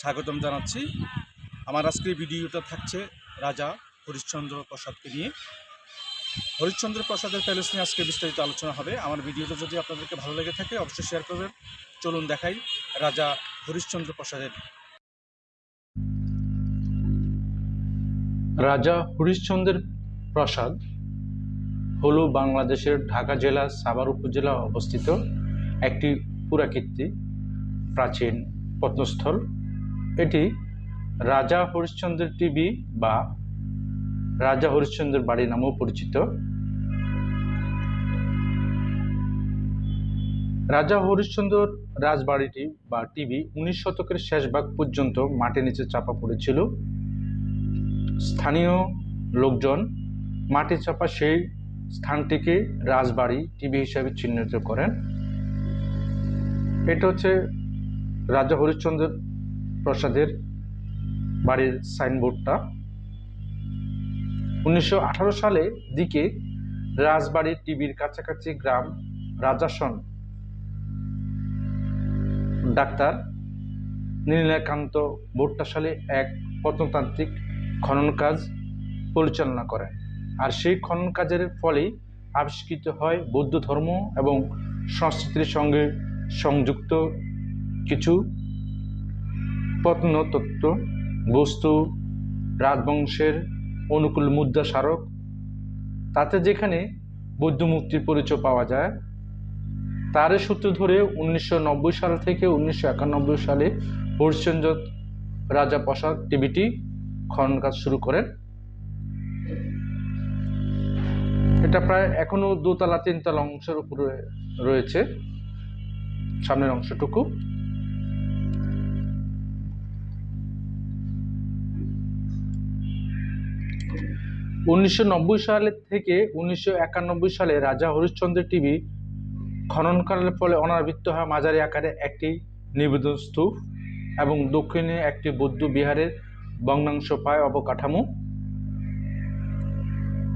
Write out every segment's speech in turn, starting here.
স্বাগতম জানাচ্ছি। আমার আজকের ভিডিওটা থাকছে রাজা হরিশ্চন্দ্র প্রসাদকে নিয়ে। হরিশ্চন্দ্র প্রসাদের প্যালেস নিয়ে আজকে বিস্তারিত আলোচনা হবে। আমার ভিডিওটা যদি আপনাদেরকে ভালো লেগে থাকে, অবশ্যই শেয়ার করবেন। চলুন দেখাই রাজা হরিশ্চন্দ্র প্রসাদের। রাজা হরিশ্চন্দ্রের প্রাসাদ হল বাংলাদেশের ঢাকা জেলার সাভার উপজেলা অবস্থিত একটি পুরাকীর্তি প্রাচীন প্রত্নস্থল এটি রাজা হরিশ্চন্দ্রের টিভি বা রাজা হরিশ্চন্দ্রের বাড়ি নামেও পরিচিত। রাজা হরিশ্চন্দ্র রাজবাড়িটি বা টিভি উনিশ শতকের শেষ ভাগ পর্যন্ত মাটির নিচে চাপা পড়েছিল। স্থানীয় লোকজন মাটি চাপা সেই স্থানটিকে রাজবাড়ি টিভি হিসাবে চিহ্নিত করেন। এটা হচ্ছে রাজা হরিশ্চন্দ্র প্রসাদের বাড়ির সাইনবোর্ডটা। উনিশশো সালে দিকে রাজবাড়ি টিভির কাছাকাছি গ্রাম রাজাসন। ডাক্তার নীলকান্ত ভট্টাশালী এক প্রত্নতান্ত্রিক খনন কাজ পরিচালনা করেন। আর সেই খনন কাজের ফলেই আবিষ্কৃত হয় বৌদ্ধ ধর্ম এবং সংস্কৃতির সঙ্গে সংযুক্ত কিছু প্রত্নতত্ত্ব বস্তু, রাজবংশের অনুকূল মুদ্রা স্মারক, তাতে যেখানে বৌদ্ধ মুক্তির পরিচয় পাওয়া যায়, তার সূত্র ধরে উনিশশো নব্বই সাল থেকে উনিশশো একানব্বই সালে হরিশ্চন্দ্র রাজা প্রসাদ টিভিটি খনন কাজ শুরু করেন। এটা প্রায় এখনও দোতলা, তিনতলা অংশের উপরে রয়েছে, সামনের অংশটুকু। উনিশশো সালে থেকে উনিশশো একানব্বই সালে রাজা হরিশ্চন্দ্র টিভি খননকালের ফলে অনাবৃত্ত হয় মাঝারি আকারে একটি নিবেদন স্তূপ এবং দক্ষিণে একটি বৌদ্ধ বিহারের ভগ্নাংশ পায় অবকাঠামো।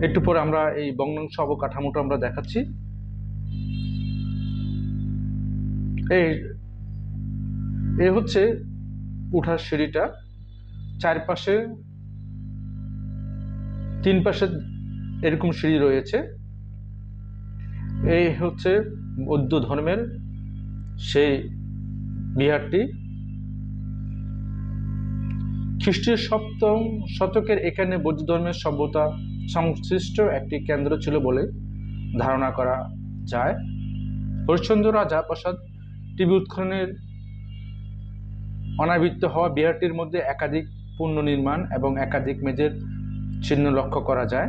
একটু পরে আমরা এই ভগ্নাংশ অবকাঠামোটা আমরা দেখাচ্ছি। এই এ হচ্ছে উঠার সিঁড়িটা। চারপাশে তিন পাশে এরকম সিঁড়ি রয়েছে। এই হচ্ছে বৌদ্ধ ধর্মের সেই বিহারটি। খ্রিস্টীয় সপ্তম শতকের এখানে বৌদ্ধ ধর্মের সভ্যতা সংশ্লিষ্ট একটি কেন্দ্র ছিল বলে ধারণা করা যায়। হরিশ্চন্দ্র রাজা প্রসাদ টিভি উৎখননের অনাবৃত্ত হওয়া বিহারটির মধ্যে একাধিক পুনর্নির্মাণ এবং একাধিক মেজের চিহ্ন লক্ষ্য করা যায়।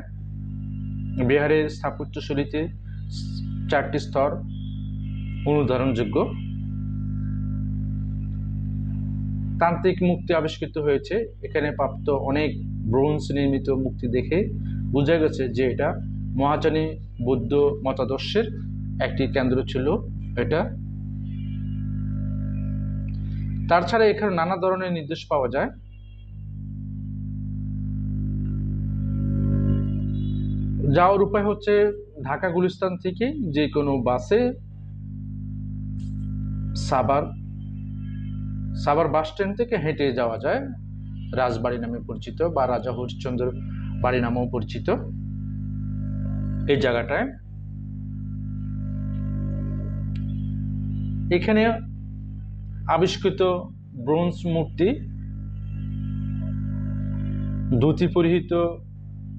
বিহারের স্থাপত্যশৈলীতে চারটি স্তর অনুধারণযোগ্য। তান্ত্রিক মুক্তি আবিষ্কৃত হয়েছে। এখানে প্রাপ্ত অনেক ব্রোঞ্জ নির্মিত মুক্তি দেখে বোঝা গেছে যে এটা মহাজানী বৌদ্ধ মতাদর্শের একটি কেন্দ্র ছিল এটা। তাছাড়া এখানে নানা ধরনের নির্দেশ পাওয়া যায়। যাওয়ার উপায় হচ্ছে ঢাকা গুলিস্তান থেকে যে কোনো বাসে সাবার সাবার বাস স্ট্যান্ড থেকে হেঁটে যাওয়া যায়। রাজবাড়ি নামে পরিচিত বা রাজা হরিশ্চন্দ্র বাড়ি নামেও পরিচিত এই জায়গাটায়। এখানে আবিষ্কৃত ব্রোঞ্জ মূর্তি ধুতি পরিহিত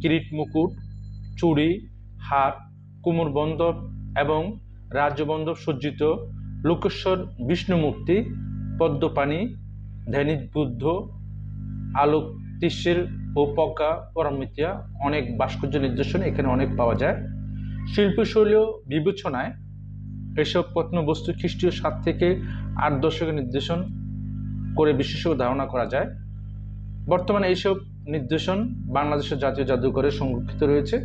কিরিট মুকুট চুড়ি হার কুমুর বন্দর এবং রাজ্যবন্দর সজ্জিত লোকেশ্বর বিষ্ণুমূর্তি পদ্মপাণি ধ্যানিত বুদ্ধ, আলোক তিস্যের ও পকা পরমিতিয়া অনেক ভাস্কর্য নিদর্শন এখানে অনেক পাওয়া যায়। শিল্পশৈলীয় বিবেচনায় এসব প্রত্নবস্তু খ্রিস্টীয় সাত থেকে আট দশকের নির্দেশন করে বিশেষ ধারণা করা যায়। বর্তমানে এইসব নির্দেশন বাংলাদেশের জাতীয় জাদুঘরে সংরক্ষিত রয়েছে।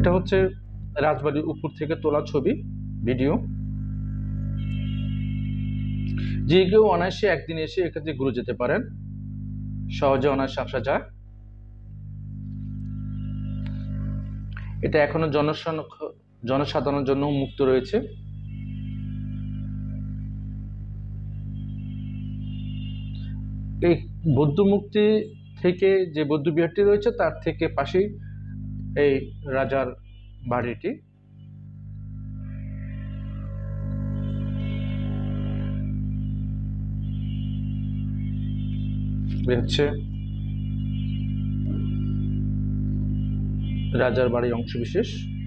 এটা হচ্ছে রাজবাড়ির উপর থেকে তোলা ছবি ভিডিও যে কেউ অনায়াসে একদিন এসে এক্ষেত্রে ঘুরে যেতে পারেন। সহজে অনায়াসে আসা যায়। এটা এখনও জনসন- জনসাধারণের জন্য মুক্ত রয়েছে। এই বৌদ্ধ মুক্তি থেকে যে বৌদ্ধ বিহারটি রয়েছে, তার থেকে পাশেই এই রাজার বাড়িটি। হচ্ছে রাজার বাড়ির অংশবিশেষ।